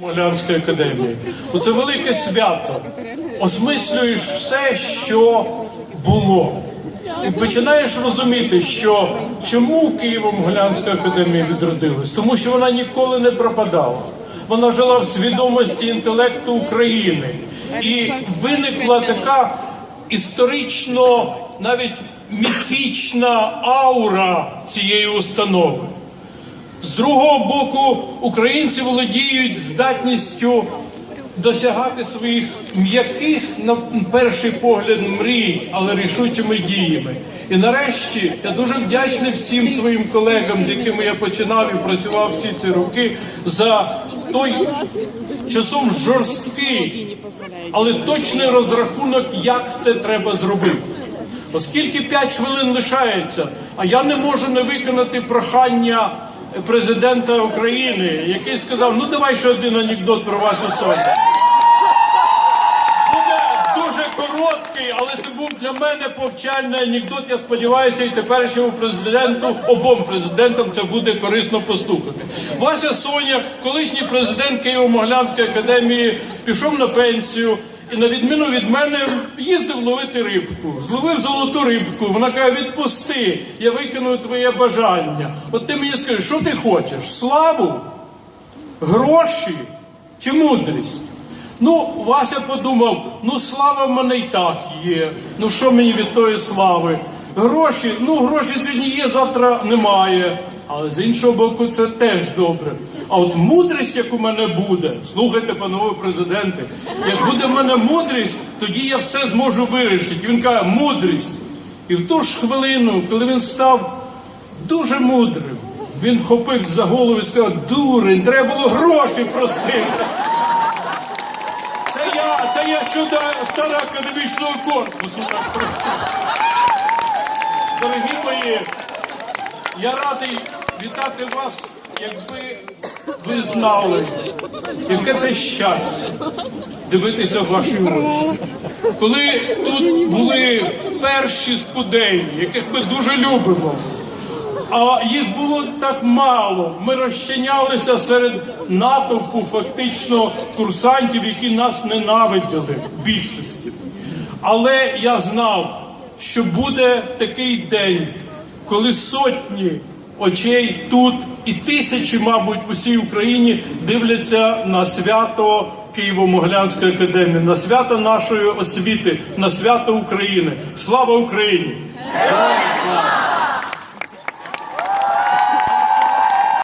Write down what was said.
Молянської академії. Це велике свято. Осмислюєш все, що було. І починаєш розуміти, що чому Києво-Могилянська академія відродилась? Тому що вона ніколи не пропадала. Вона жила в свідомості інтелекту України. І виникла така історично, навіть міфічна аура цієї установи. З другого боку, українці володіють здатністю досягати своїх м'яких, на перший погляд, мрій, але рішучими діями. І нарешті я дуже вдячний всім своїм колегам, з якими я починав і працював всі ці роки, за той часом жорсткий, але точний розрахунок, як це треба зробити. Оскільки 5 хвилин лишається, а я не можу не виконати прохання президента України, який сказав: ну давай ще один анекдот про Васю Соню. Буде дуже короткий, але це був для мене повчальний анекдот. Я сподіваюся, і теперішньому президенту, обом президентам це буде корисно послухати. Вася Соняк, колишній президент Києво-Могилянської академії, пішов на пенсію. І на відміну від мене їздив ловити рибку, зловив золоту рибку. Вона каже: відпусти, я виконую твоє бажання. От ти мені скажи, що ти хочеш? Славу, гроші чи мудрість? Ну, Вася подумав: ну слава в мене і так є. Ну що мені від тої слави? Гроші, ну гроші сьогодні є, завтра немає. Але з іншого боку, це теж добре. А от мудрість, як у мене буде, слухайте, панове президенте, як буде в мене мудрість, тоді я все зможу вирішити. Він каже, мудрість. І в ту ж хвилину, коли він став дуже мудрим, він вхопив за голову і сказав, дурень, треба було гроші просити. Це я, це я щодо староакадемічного корпусу так просто. Дорогі мої, я радий вітати вас, якби ви знали, яке це щастя дивитися в ваші очі. Коли тут були перші спудені, яких ми дуже любимо, а їх було так мало. Ми розчинялися серед натовпу фактично курсантів, які нас ненавиділи в більшості. Але я знав, що буде такий день, коли сотні очей тут і тисячі, мабуть, в усій Україні дивляться на свято Києво-Могилянської академії, на свято нашої освіти, на свято України. Слава Україні! Героям слава!